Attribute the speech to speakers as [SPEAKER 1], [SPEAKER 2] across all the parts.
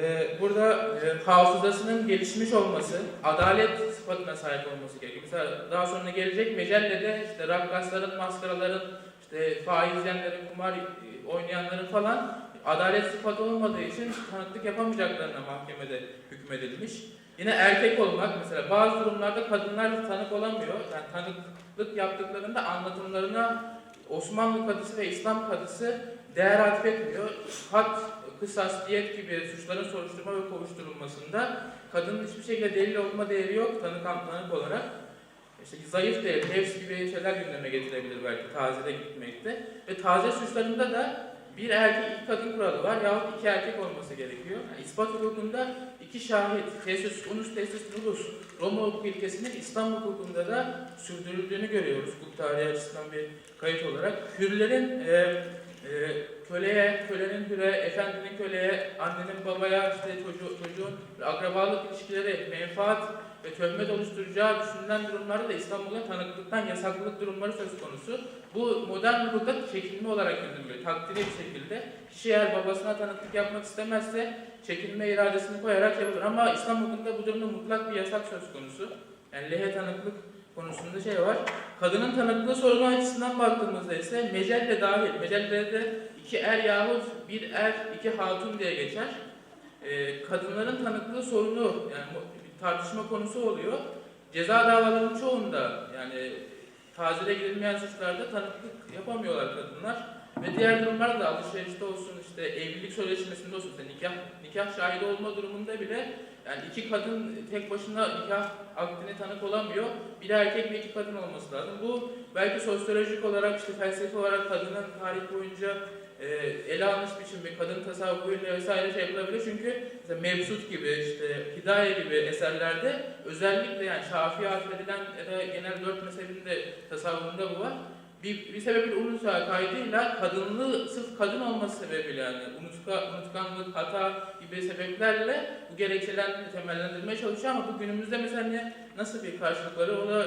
[SPEAKER 1] e, burada e, hafızasının gelişmiş olması, adalet sıfatına sahip olması gerekiyor. Mesela daha sonra gelecek mecellede işte rakkasların, maskaraların, işte faizyenlerin, kumar e, oynayanların falan adalet sıfatı olmadığı için tanıklık yapamayacaklarına mahkemede hükmedilmiş. Yine erkek olmak mesela bazı durumlarda kadınlar tanık olamıyor. Yani tanıklık yaptıklarında anlatımlarına Osmanlı kadısı ve İslam kadısı değer atfetmiyor. Had, kısas, diyet gibi suçların soruşturma ve kovuşturulmasında kadının hiçbir şekilde delil olma değeri yok tanık, tanık olarak. İşte zayıf değer, nefs gibi şeyler gündeme getirebilir belki tazede gitmekte. Ve taze suçlarında da bir erkek iki kadın kuralı var yahut iki erkek olması gerekiyor. Yani ispat hukukunda iki şahit, tesis unus tesis nulus, Roma hukuk ilkesinin İslam hukukunda da sürdürüldüğünü görüyoruz hukuk tarihi açısından bir kayıt olarak. Hürlerin e, e, köleye, kölenin hüre, efendinin köleye, annenin babaya, işte çocuğu, çocuğun akrabalık ilişkileri, menfaat ve töhmet oluşturacağı düşünülen durumlarda da İstanbul'un tanıklıktan yasaklılık durumları söz konusu. Bu modern hukukta çekilme olarak görülüyor. Takdiri bir şekilde. Kişi eğer babasına tanıklık yapmak istemezse çekilme iradesini koyarak yapılır. Ama İslam hukukunda bu durumda mutlak bir yasak söz konusu. Yani lehe tanıklık konusunda şey var. Kadının tanıklığı sorunu açısından baktığımızda ise mecelle dahil. Mecellede iki er yahut bir er, iki hatun diye geçer. Ee, kadınların tanıklığı sorunu yani tartışma konusu oluyor. Ceza davalarının çoğunda yani tazele girilmeyen suçlarda tanıklık yapamıyorlar kadınlar. Ve diğer durumlarda da alışverişte olsun işte evlilik sözleşmesinde olsun işte nikah nikah şahidi olma durumunda bile yani iki kadın tek başına nikah akdine tanık olamıyor. Bir erkek ve iki kadın olması lazım. Bu belki sosyolojik olarak işte felsefi olarak kadının tarih boyunca e, ele almış biçim bir kadın tasavvuruyla vesaire şey yapılabilir. Çünkü mesela Mevsut gibi işte Hidaye gibi eserlerde özellikle yani Şafii'ye atfedilen ya da genel dört mezhebin de tasavvurunda bu var. Bir, bir sebeple Ulusa kaydıyla kadınlığı sırf kadın olması sebebiyle yani unutka, unutkanlık, hata gibi sebeplerle bu gerekçelerini temellendirmeye çalışıyor ama bu günümüzde mesela ne, nasıl bir karşılıkları o da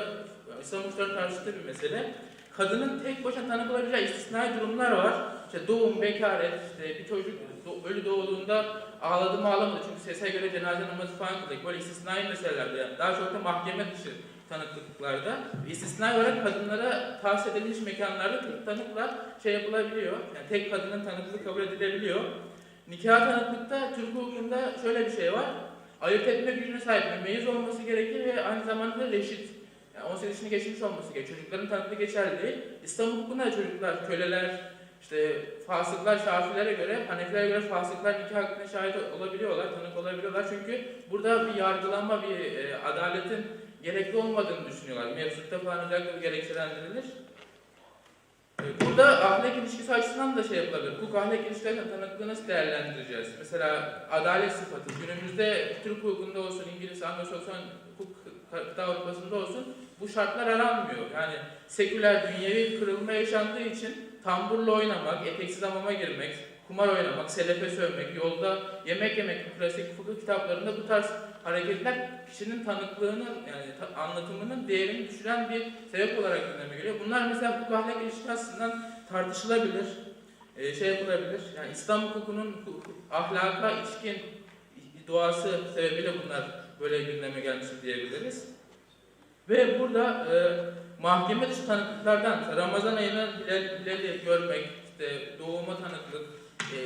[SPEAKER 1] İslam uçları tartıştığı bir mesele. Kadının tek başına tanık olabileceği istisnai durumlar var. İşte doğum, bekaret, işte bir çocuk ölü doğduğunda ağladı mı ağlamadı çünkü sese göre cenaze namazı falan kılacak. Böyle istisnai meselelerde yani daha çok da mahkeme dışı tanıklıklarda istisnai olarak kadınlara tahsis edilmiş mekanlarda tanıkla şey yapılabiliyor. Yani tek kadının tanıklığı kabul edilebiliyor. Nikah tanıklıkta Türk hukukunda şöyle bir şey var. Ayırt etme gücüne sahip bir meyiz olması gerekir ve aynı zamanda reşit. Yani 18 yaşını geçmiş olması gerekiyor. Çocukların tanıklığı geçerli değil. İslam hukukunda da çocuklar, köleler, işte fasıklar şafilere göre, hanefilere göre fasıklar nikah hakkında şahit olabiliyorlar, tanık olabiliyorlar. Çünkü burada bir yargılanma, bir e, adaletin gerekli olmadığını düşünüyorlar. Mevzutta falan özellikle gerekçelendirilir. E, Burada ahlak ilişkisi açısından da şey yapılabilir. Hukuk ahlak ilişkilerinin tanıklığı nasıl değerlendireceğiz? Mesela adalet sıfatı. Günümüzde Türk hukukunda olsun, İngiliz, Anglo-Sakson hukuk kıta Avrupa'sında olsun bu şartlar aranmıyor. Yani seküler dünyevi kırılma yaşandığı için tamburla oynamak, eteksiz hamama girmek, kumar oynamak, selefe sövmek, yolda yemek yemek klasik fıkıh kitaplarında bu tarz hareketler kişinin tanıklığının yani anlatımının değerini düşüren bir sebep olarak gündeme geliyor. Bunlar mesela hukuk ahlak ilişkisi açısından tartışılabilir, e, şey yapılabilir. Yani İslam hukukunun hu- ahlaka ilişkin doğası sebebiyle bunlar böyle gündeme gelmiştir diyebiliriz. Ve burada e, mahkeme dışı tanıklıklardan Ramazan hilal, hilali görmek, işte doğuma tanıklık, e,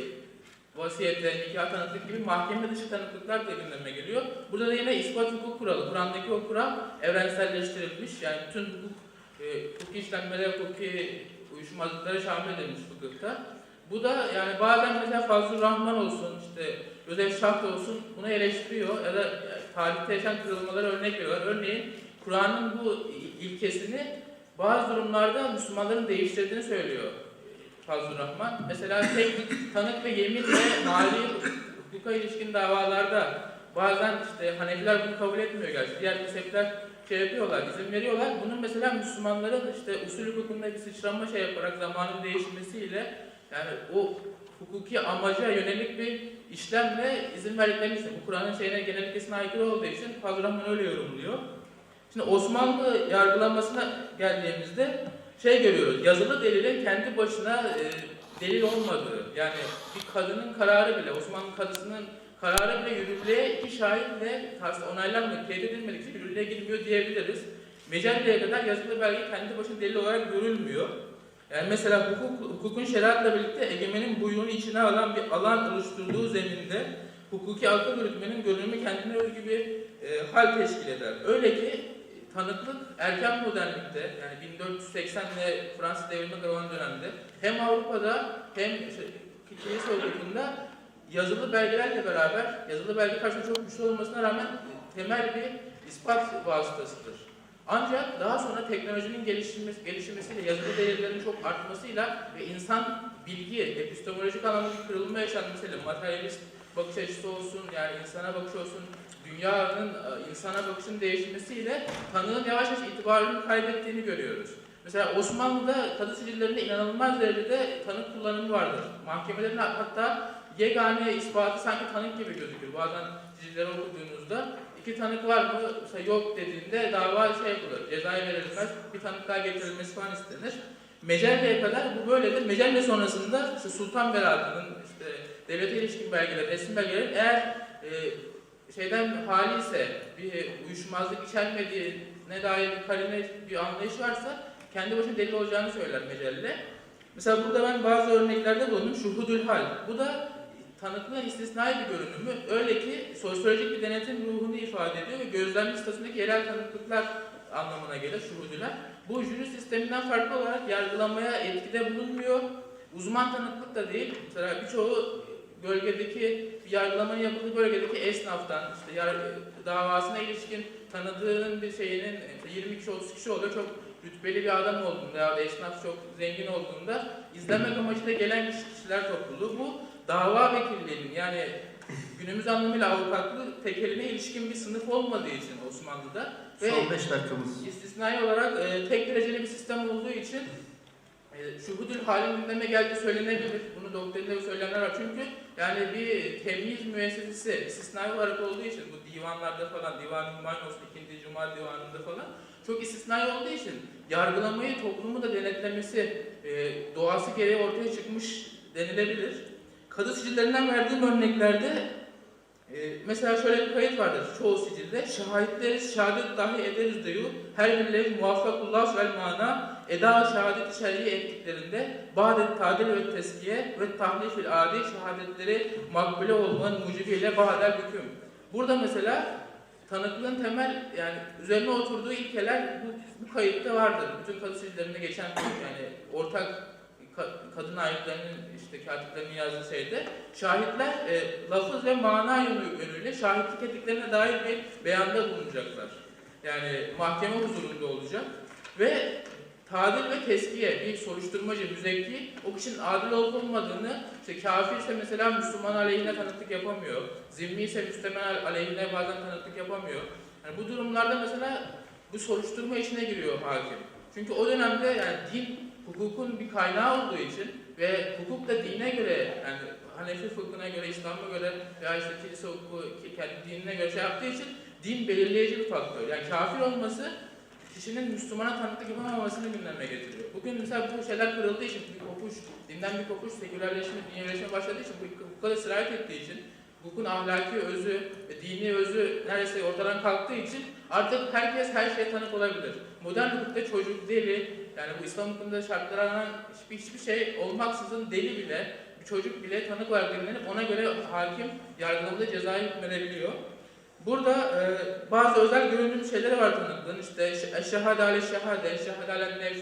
[SPEAKER 1] vasiyete, nikah tanıklık gibi mahkeme dışı tanıklıklar da gündeme geliyor. Burada da yine ispat hukuk kuralı. Kur'an'daki o kural evrenselleştirilmiş. Yani bütün hukuk, e, hukuki işlemlere, hukuki uyuşmazlıklara şamil edilmiş fıkıhta. Bu da yani bazen mesela Fazıl Rahman olsun, işte Joseph Schacht olsun bunu eleştiriyor ya da e, tarihte yaşanan kırılmalara örnek veriyorlar. Örneğin Kur'an'ın bu il- ilkesini bazı durumlarda Müslümanların değiştirdiğini söylüyor Fazıl Rahman. Mesela tek tanık ve yeminle mali hukuka ilişkin davalarda bazen işte Hanefiler bunu kabul etmiyor gerçi. Diğer mezhepler şey yapıyorlar, izin veriyorlar. Bunun mesela Müslümanların işte usul hukukunda bir sıçrama şey yaparak zamanın değişmesiyle yani o hukuki amaca yönelik bir işlemle izin verdiklerini işte bu Kur'an'ın şeyine genel ilkesine aykırı olduğu için Fazıl Rahman öyle yorumluyor. Şimdi Osmanlı yargılanmasına geldiğimizde şey görüyoruz, yazılı delilin kendi başına e, delil olmadığı, yani bir kadının kararı bile, Osmanlı kadısının kararı bile yürürlüğe iki şahitle onaylanmadı, teyit edilmedikçe yürürlüğe girmiyor diyebiliriz. Mecelleye kadar yazılı belge kendi başına delil olarak görülmüyor. Yani mesela hukuk, hukukun şeriatla birlikte egemenin buyruğunu içine alan bir alan oluşturduğu zeminde hukuki akıl yürütmenin görünümü kendine özgü bir e, hal teşkil eder. Öyle ki tanıklık erken modernlikte yani 1480 ile Fransız devrimi kalan dönemde hem Avrupa'da hem kilise hukukunda yazılı belgelerle beraber yazılı belge karşısında çok güçlü olmasına rağmen temel bir ispat vasıtasıdır. Ancak daha sonra teknolojinin gelişmesi, gelişmesiyle, yazılı değerlerin çok artmasıyla ve insan bilgi, epistemolojik anlamda bir kırılma yaşanmasıyla, materyalist bakış açısı olsun, yani insana bakış olsun, dünyanın e, insana bakışın değişmesiyle tanığın yavaş yavaş itibarını kaybettiğini görüyoruz. Mesela Osmanlı'da kadı sicillerinde inanılmaz derecede tanık kullanımı vardır. Mahkemelerin hatta yegane ispatı sanki tanık gibi gözükür. Bazen sicilleri okuduğunuzda iki tanık var mı? Mesela yok dediğinde dava şey yapılır. Cezai verilmez. Bir tanık daha getirilmesi falan istenir. Mecelleye kadar bu böyledir. Mecelle sonrasında işte Sultan Berat'ın işte devlete ilişkin belgeler, resim belgeleri eğer e, şeyden hali ise bir uyuşmazlık içermediğine dair bir karine bir anlayış varsa kendi başına delil olacağını söyler mecelle. Mesela burada ben bazı örneklerde bulundum. Şuhudül hal. Bu da tanıklığın istisnai bir görünümü. Öyle ki sosyolojik bir denetim ruhunu ifade ediyor ve gözlemci statüsündeki yerel tanıklıklar anlamına gelir şuhudüler. Bu jüri sisteminden farklı olarak yargılamaya etkide bulunmuyor. Uzman tanıklık da değil. Mesela birçoğu bölgedeki yargılamanın yapıldığı bölgedeki esnaftan işte yar, davasına ilişkin tanıdığının bir şeyinin işte 20 kişi 30 kişi oluyor çok rütbeli bir adam olduğunda ya da esnaf çok zengin olduğunda izlemek amacıyla gelen kişiler topluluğu bu dava vekilliğinin yani günümüz anlamıyla avukatlığı tekeline ilişkin bir sınıf olmadığı için Osmanlı'da ve
[SPEAKER 2] Son 5 dakikamız.
[SPEAKER 1] istisnai olarak e, tek dereceli bir sistem olduğu için e, şuhudül halin gündeme geldiği söylenebilir. Bunu doktorinde söyleyenler var. Çünkü yani bir temyiz müessesesi istisnai olarak olduğu için bu divanlarda falan, divan-ı olsun, ikinci Cuma divanında falan çok istisnai olduğu için yargılamayı toplumu da denetlemesi e, doğası gereği ortaya çıkmış denilebilir. Kadı sicillerinden verdiğim örneklerde e, mesela şöyle bir kayıt vardır çoğu sicilde. Şahitleriz, şehadet dahi ederiz diyor. Her birileri muvaffakullah vel mana eda şehadet-i şer'i ettiklerinde badet tadil ve teskiye ve tahlifil adi şehadetleri makbule olmanın mucibiyle badel hüküm. Burada mesela tanıklığın temel yani üzerine oturduğu ilkeler bu, bu kayıtta vardır. Bütün kadı sicillerinde geçen yani ortak ka- kadın ayetlerinin işte katiplerinin yazdığı şeyde şahitler e, lafız ve mana yönü- yönüyle şahitlik ettiklerine dair bir beyanda bulunacaklar. Yani mahkeme huzurunda olacak ve tadil ve teskiye bir soruşturmacı, müzekki o kişinin adil olup olmadığını işte kafir ise mesela Müslüman aleyhine tanıklık yapamıyor. Zimmi ise Müslüman aleyhine bazen tanıklık yapamıyor. Yani bu durumlarda mesela bu soruşturma işine giriyor hakim. Çünkü o dönemde yani din hukukun bir kaynağı olduğu için ve hukuk da dine göre yani Hanefi fıkhına göre, İslam'a göre veya işte kilise hukuku kendi dinine göre şey yaptığı için din belirleyici bir faktör. Yani kafir olması kişinin Müslümana tanıklık yapamamasını gündeme getiriyor. Bugün mesela bu şeyler kırıldığı için bir kopuş, dinden bir kopuş, sekülerleşme, dinileşme başladığı için, bu hukuka sirayet ettiği için, hukukun ahlaki özü dini özü neredeyse ortadan kalktığı için artık herkes her şeye tanık olabilir. Modern hukukta çocuk, deli, yani bu İslam hukukunda şartlara hiçbir, hiçbir şey olmaksızın deli bile, bir çocuk bile tanık olarak belirlenip ona göre hakim yargılamada cezai hükmedebiliyor. Burada e, bazı özel görünüm şeyleri var tanıklığın. İşte eş- eşhad ale şehade, eşhad ale nefs,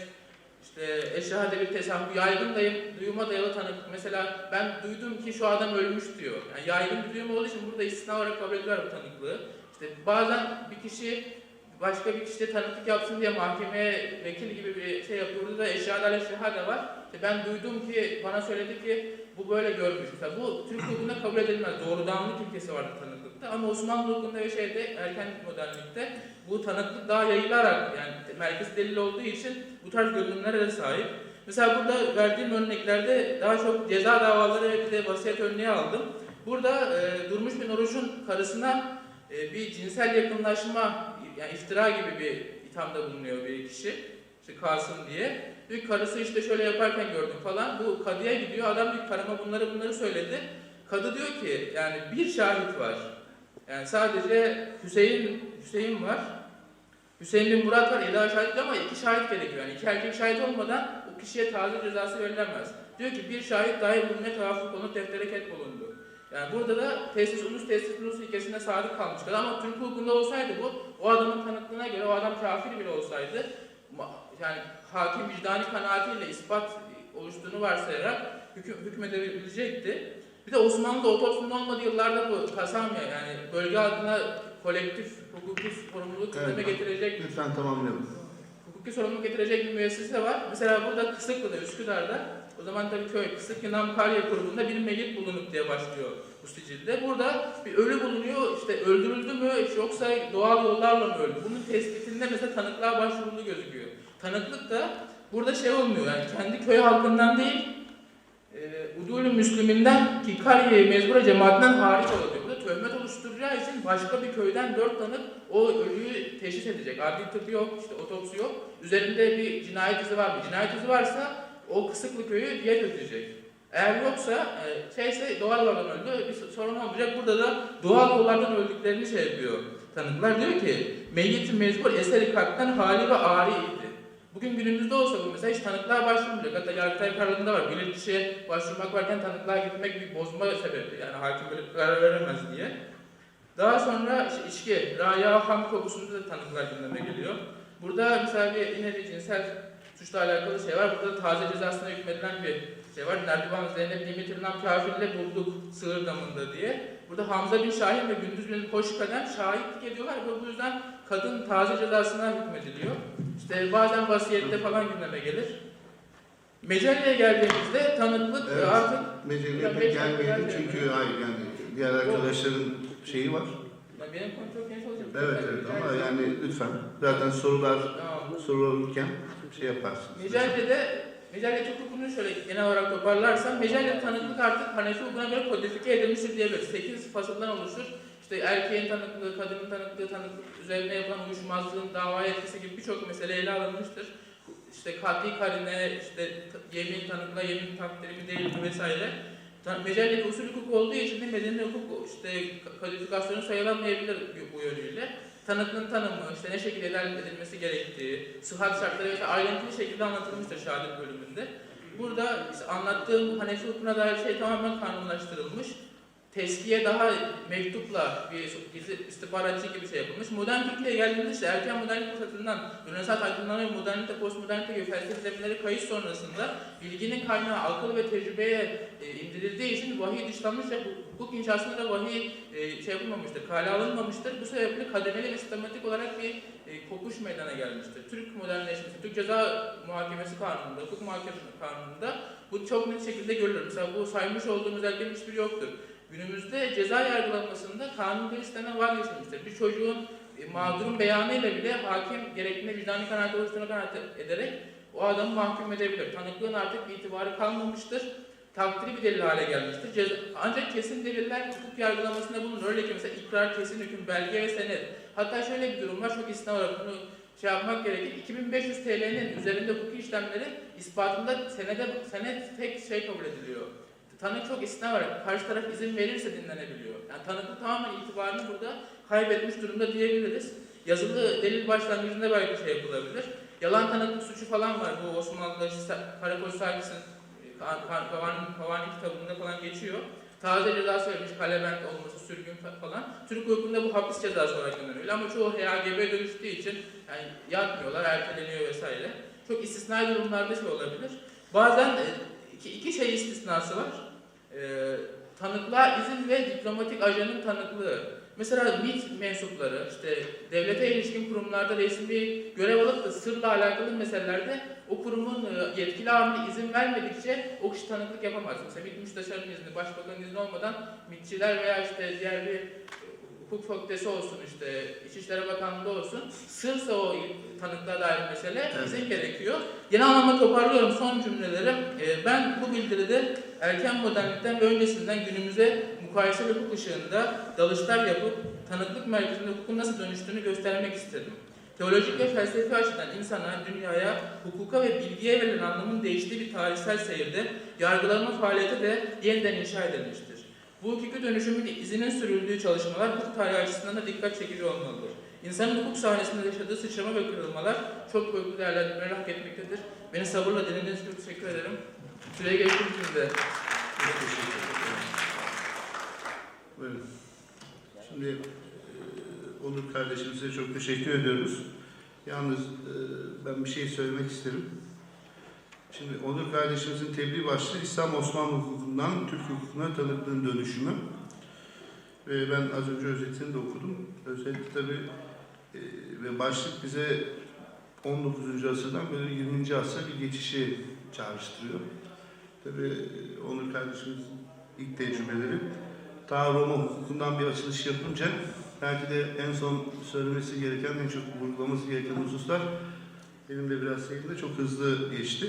[SPEAKER 1] işte eşhade bir tesahhü, yaygın dayım, duyuma dayalı tanıklık. Mesela ben duydum ki şu adam ölmüş diyor. Yani yaygın bir duyum olduğu için burada istisna olarak kabul ediyorlar bu tanıklığı. İşte bazen bir kişi başka bir kişiye tanıklık yapsın diye mahkemeye vekil gibi bir şey yapıyor. Burada da eşhad ale şehade var. İşte ben duydum ki, bana söyledi ki bu böyle görmüş. Mesela bu Türk hukukunda kabul edilmez. Doğrudanlık ilkesi vardır tanıklıkta. Ama Osmanlı hukukunda ve şeyde erken modernlikte bu tanıklık daha yayılarak yani merkez delil olduğu için bu tarz görünümlere de sahip. Mesela burada verdiğim örneklerde daha çok ceza davaları ve bir de vasiyet örneği aldım. Burada e, Durmuş bin Oruç'un karısına e, bir cinsel yakınlaşma yani iftira gibi bir ithamda bulunuyor bir kişi. İşte Kasım diye. Bir karısı işte şöyle yaparken gördüm falan. Bu kadıya gidiyor. Adam bir karıma bunları bunları söyledi. Kadı diyor ki yani bir şahit var. Yani sadece Hüseyin Hüseyin var. Hüseyin bin Murat var, Eda şahit diyor ama iki şahit gerekiyor. Yani iki erkek şahit olmadan o kişiye taze cezası verilemez. Diyor ki bir şahit dahi bulunmaya tevafuk olup deftere ket bulundu. Yani burada da tesis ulus tesis ulus ilkesine sadık kalmış kadar ama Türk hukukunda olsaydı bu o adamın tanıklığına göre o adam kafir bile olsaydı yani hakim vicdani kanaatiyle ispat oluştuğunu varsayarak hüküm, hükmedebilecekti. Bir de Osmanlı'da otopsinin olmadığı yıllarda bu Kasamya yani bölge adına kolektif hukuki sorumluluk gündeme
[SPEAKER 2] Evet.
[SPEAKER 1] getirecek
[SPEAKER 2] Lütfen tamamlayalım.
[SPEAKER 1] hukuki sorumluluk getirecek bir müessese var. Mesela burada Kısıklı'da, Üsküdar'da, o zaman tabii köy, Kısıklı Namkarya grubunda bir meyyit bulunup diye başlıyor bu sicilde. Burada bir ölü bulunuyor, işte öldürüldü mü yoksa doğal yollarla mı öldü? Bunun tespitinde mesela tanıklığa başvurulu gözüküyor. Tanıklık da burada şey olmuyor yani kendi köy halkından değil, e, Udul-ü Müslüminden ki Kariye mezbura cemaatinden hariç oluyor. Burada töhmet oluşturacağı için başka bir köyden dört tanık o ölüyü teşhis edecek. Adli tıbbı yok, işte otopsi yok. Üzerinde bir cinayet izi var mı? Cinayet izi varsa o kısıklı köyü diyet ödeyecek. Eğer yoksa, e, şeyse doğal yollardan öldü, bir sorun olmayacak. Burada da doğal yollardan öldüklerini şey yapıyor. Tanıklar diyor ki, meyyitin mecbur eseri kalpten hali ve ağrıydı. Bugün günümüzde olsa bu mesela hiç tanıklığa başvurmayacak. Hatta Yargıtay kararında var. Bilirkişiye başvurmak varken tanıklığa gitmek bir bozma sebebi. Yani hakim böyle karar veremez diye. Daha sonra işte içki, raya, ham kokusunda da tanıklar gündeme geliyor. Burada mesela bir yine bir cinsel suçla alakalı şey var. Burada da taze cezasına hükmedilen bir şey var. Nerdivan Zeynep Nimet İrnam kafirle bulduk sığır damında diye. Burada Hamza bin Şahin ve Gündüz bin Hoş Kadem şahitlik ediyorlar ve bu yüzden kadın taze cezasına hükmediliyor. İşte bazen vasiyette falan gündeme gelir. Mecelleye geldiğimizde tanıklık
[SPEAKER 2] Evet.
[SPEAKER 1] artık
[SPEAKER 2] Meceliye
[SPEAKER 1] Ya
[SPEAKER 2] pek
[SPEAKER 1] dakika
[SPEAKER 2] çünkü hayır yani diğer arkadaşların şeyi var.
[SPEAKER 1] ya benim konu çok olacak.
[SPEAKER 2] Evet evet ama yani lütfen zaten sorular
[SPEAKER 1] Tamam.
[SPEAKER 2] sorulurken şey yaparsınız.
[SPEAKER 1] Mecelle'de, Mecelle hukukunu şöyle genel olarak toparlarsam, Mecelle tanıklık artık Hanefi hukukuna göre kodifike edilmiştir diyebiliriz. 8 fasıldan oluşur. İşte erkeğin tanıklığı, kadının tanıklığı, tanıklık üzerine yapılan uyuşmazlığın davaya etkisi gibi birçok mesele ele alınmıştır. İşte katli karine, işte t- yemin tanıkla, yemin takdiri mi değil mi vesaire. Mecelle usul hukuk olduğu için de medeni hukuk işte kodifikasyonu sayılamayabilir bu- yönüyle. Tanıklığın tanımı, işte ne şekilde elde edilmesi gerektiği, sıhhat şartları ve ayrıntılı şekilde anlatılmıştır şehadet bölümünde. Burada işte anlattığım Hanefi hukukuna dair şey tamamen kanunlaştırılmış. Teskiye daha mektupla bir istihbaratçı gibi şey yapılmış. Modern Türkiye'ye geldiğimizde işte erken modernlik fırsatından Rönesans aydınlanma ve modernite, postmodernite gibi felsefi zeminleri kayış sonrasında bilginin kaynağı akıl ve tecrübeye e, indirildiği için vahiy dışlanmış ve hukuk inşasında da vahiy e, şey yapılmamıştır, kale alınmamıştır. Bu sebeple kademeli ve sistematik olarak bir e, kopuş meydana gelmiştir. Türk modernleşmesi, Türk Ceza Muhakemesi Kanunu'nda, hukuk muhakemesi kanununda bu çok net şekilde görülür. Mesela bu saymış olduğum özelliklerin hiçbiri yoktur. Günümüzde ceza yargılanmasında kanun istenen vazgeçilmiştir. Bir çocuğun e, mağdurun beyanıyla bile hakim gerektiğinde vicdani kanaat oluştuğunu kanaat ederek o adamı mahkum edebilir. Tanıklığın artık itibarı kalmamıştır. Takdiri bir delil hale gelmiştir. Ceza, ancak kesin deliller hukuk yargılamasında bulunur. Öyle ki mesela ikrar, kesin hüküm, belge ve senet. Hatta şöyle bir durum var, çok istisna olarak bunu şey yapmak gerekir. 2500 TL'nin üzerinde hukuki işlemleri ispatında senede, senet tek şey kabul ediliyor. Tanık çok istisna var. Karşı taraf izin verirse dinlenebiliyor. Yani tanıklık tamamen itibarını burada kaybetmiş durumda diyebiliriz. Yazılı delil başlangıcında belki şey yapılabilir. Yalan tanıklık suçu falan var. Bu Osmanlı'da işte Karakol Servis'in Kavani, Kavani kitabında falan geçiyor. Taze cezası vermiş, kalebent olması, sürgün fa- falan. Türk hukukunda bu hapis cezası olarak görülüyor ama çoğu HAGB dönüştüğü için yani yatmıyorlar, erteleniyor vesaire. Çok istisnai durumlarda şey olabilir. Bazen e, iki, iki şey istisnası var. Ee, tanıklığa izin ve diplomatik ajanın tanıklığı. Mesela MİT mensupları, işte devlete ilişkin kurumlarda resmi görev alıp da sırla alakalı meselelerde o kurumun e, yetkili amiri izin vermedikçe o kişi tanıklık yapamaz. Mesela MİT müsteşarının izni, başbakanın izni olmadan MİTçiler veya işte diğer bir e, hukuk fakültesi olsun işte İçişleri Bakanlığı olsun sırsa o tanıklığa dair mesele izin gerekiyor. Genel anlamda toparlıyorum son cümlelerim. E, ben bu bildiride erken modernlikten ve öncesinden günümüze mukayese ve hukuk ışığında dalışlar yapıp tanıklık merkezinde hukukun nasıl dönüştüğünü göstermek istedim. Teolojik ve felsefi açıdan insana, dünyaya, hukuka ve bilgiye verilen anlamın değiştiği bir tarihsel seyirde yargılama faaliyeti de yeniden inşa edilmiştir. Bu hukuki dönüşümün izinin sürüldüğü çalışmalar hukuk tarihi açısından da dikkat çekici olmalıdır. İnsanın hukuk sahnesinde yaşadığı sıçrama ve kırılmalar çok büyük değerlendirmeleri hak etmektedir. Beni sabırla dinlediğiniz için teşekkür ederim.
[SPEAKER 2] Çok teşekkür ederim. Buyurun. Şimdi e, Onur kardeşimize çok teşekkür ediyoruz. Yalnız e, ben bir şey söylemek isterim. Şimdi Onur kardeşimizin tebliğ başlığı İslam Osmanlı hukukundan Türk hukukuna tanıklığın dönüşümü. Ve ben az önce özetini de okudum. Özellikle tabii e, ve başlık bize 19. asırdan böyle 20. asra bir geçişi çağrıştırıyor. Tabii e, Onur kardeşimizin ilk tecrübeleri ta Roma hukukundan bir açılış yapınca belki de en son söylemesi gereken, en çok vurgulaması gereken hususlar benim de biraz sayımda çok hızlı geçti.